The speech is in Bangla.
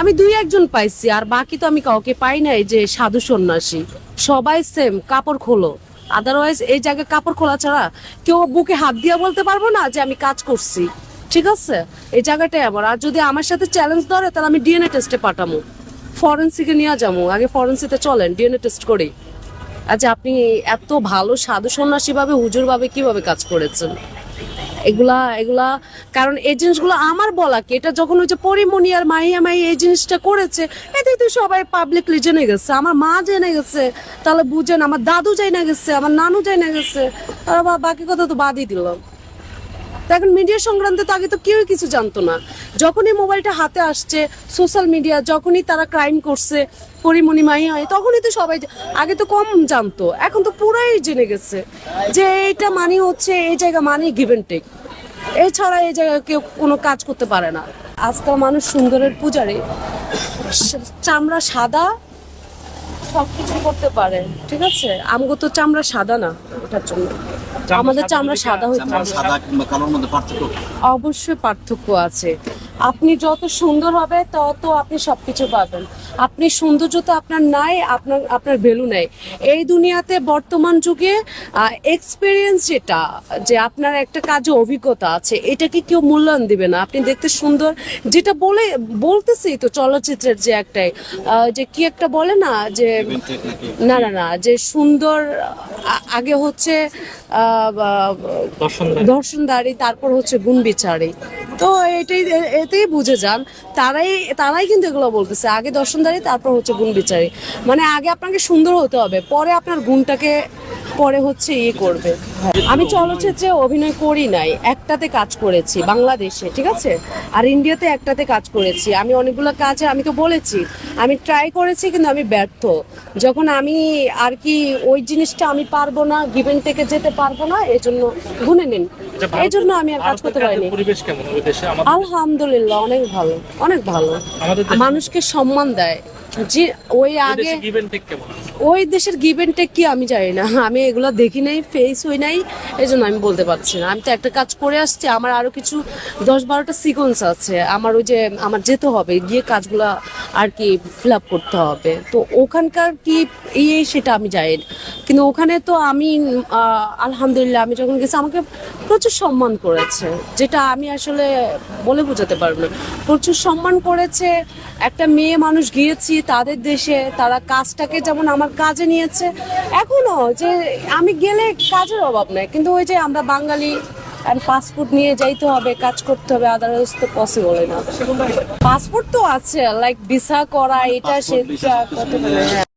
আমি দুই একজন পাইছি, আর বাকি তো আমি কাউকে পাই নাই যে সাধু সন্ন্যাসী। সবাই সেম কাপড় খোলো। আদারওয়াইজ এই জায়গায় কাপড় খোলা ছাড়া কেউ বুকে হাত দিয়া বলতে পারব না যে আমি কাজ করছি। ঠিক আছে? এই জায়গাটাই আমার। আর যদি আমার সাথে চ্যালেঞ্জ ধরে, তাহলে আমি ডিএনএ টেস্টে পাঠাবো ফরেন্সিকে নিয়ে যাব আগে ফরেন্সিতে চলেন ডিএনএ টেস্ট করি। আচ্ছা আপনি এত ভালো সাধু সন্ন্যাসী ভাবে হুজুর ভাবে কীভাবে কাজ করেছেন? এগুলা এগুলা, কারণ এই জিনিসগুলো আমার বলা কি? এটা যখন ওই যে পরিমণি আর মাইয়া মাই এই জিনিসটা করেছে এতেই তো সবাই পাবলিকলি জেনে গেছে। আমার মা জেনে গেছে, তাহলে বুঝেন, আমার দাদু জেনে গেছে, আমার নানু জেনে গেছে। আর বাকি কথা তো বাদই দিলাম। তো এখন মিডিয়া সংক্রান্ত তো আগে তো কেউ কিছু জানতো না। যখনই মোবাইলটা হাতে আসছে সোশ্যাল মিডিয়া যখনই তারা ক্রাইম করছে, পরিমণি মাই হয়, তখনই তো সবাই আগে তো কম জানতো। এখন তো পুরাই জেনে গেছে যে এইটা মানি হচ্ছে, এই জায়গা মানি গিভেন টেক এছাড়া এই জায়গায় কেউ কোনো কাজ করতে পারে না। আজকাল মানুষ সুন্দরের পূজারে, চামড়া সাদা সব সবকিছু করতে পারে, ঠিক আছে? আমগো তো চামড়া সাদা না, ওটার জন্য। আমাদের চামড়া সাদা হয়ে চামড়া সাদা কিংবা কালোর মধ্যে পার্থক্য অবশ্যই পার্থক্য আছে। আপনি যত সুন্দর হবে তত আপনি সবকিছু পাবেন। আপনি সৌন্দর্য তো আপনার নাই আপনার আপনার ভ্যালু নেই। এই দুনিয়াতে বর্তমান যুগে এক্সপিরিয়েন্স যেটা যে আপনার একটা কাজে অভিজ্ঞতা আছে এটাকে কেউ মূল্যায়ন দিবে না। আপনি দেখতে সুন্দর। যেটা বলে বলতেছি তো চলচ্চিত্রের যে একটাই আহ, যে কি একটা বলে না যে না না না যে সুন্দর আগে হচ্ছে দর্শনদারি তারপর হচ্ছে গুণ বিচারি তো এটাই এতেই বুঝে যান। তারাই তারাই কিন্তু এগুলো বলতেছে। আগে দর্শনদারি তারপর হচ্ছে গুণ বিচারি। মানে আগে আপনাকে সুন্দর হতে হবে। পরে আপনার গুণটাকে পরে হচ্ছে ইয়ে করবে। আমি চলচ্চিত্রে অভিনয় করি নাই একটাতে কাজ করেছি বাংলাদেশে ঠিক আছে? আর ইন্ডিয়াতে একটাতে কাজ করেছি। আমি অনেকগুলো কাজে আমি তো বলেছি আমি ট্রাই করেছি কিন্তু আমি ব্যর্থ। যখন আমি আর কি ওই জিনিসটা আমি পারব না গিভেন থেকে যেতে পারব না এই জন্য গুনে নিন। এই জন্য আমি আর কাজ করতে পারিনি। আলহামদুলিল্লাহ অনেক ভালো অনেক ভালো। মানুষকে সম্মান দেয়। যে ওই আগে ওই দেশের গিভ এন্ড টেক কি আমি জানি না। আমি এগুলো দেখি নাই ফেস হই নাই এই জন্য আমি বলতে পারছি না। আমি তো একটা কাজ করে আসছি, আমার আরও কিছু দশ বারোটা সিকোয়েন্স আছে। আমার ওই যে, আমার যেতে হবে, গিয়ে কাজগুলো আর কি ফিল আপ করতে হবে। তো ওখানকার কি ইয়ে সেটা আমি জানি। কিন্তু ওখানে তো আমি আলহামদুলিল্লাহ, আমি যখন গেছি, আমাকে প্রচুর সম্মান করেছে যেটা আমি আসলে বলে বোঝাতে পারব না। প্রচুর সম্মান করেছে একটা মেয়ে মানুষ গিয়েছি তাদের দেশে তারা কাজটাকে যেমন আমার কাজে নিয়েছে এখনও যে আমি গেলে কাজের অভাব নেই। কিন্তু ওই যে আমরা বাঙালি আর পাসপোর্ট নিয়ে যাইতে হবে কাজ করতে হবে আদারওয়াইজ তো পসিবল না। পাসপোর্ট তো আছে লাইক ভিসা করা এটা Passport, visa সেটা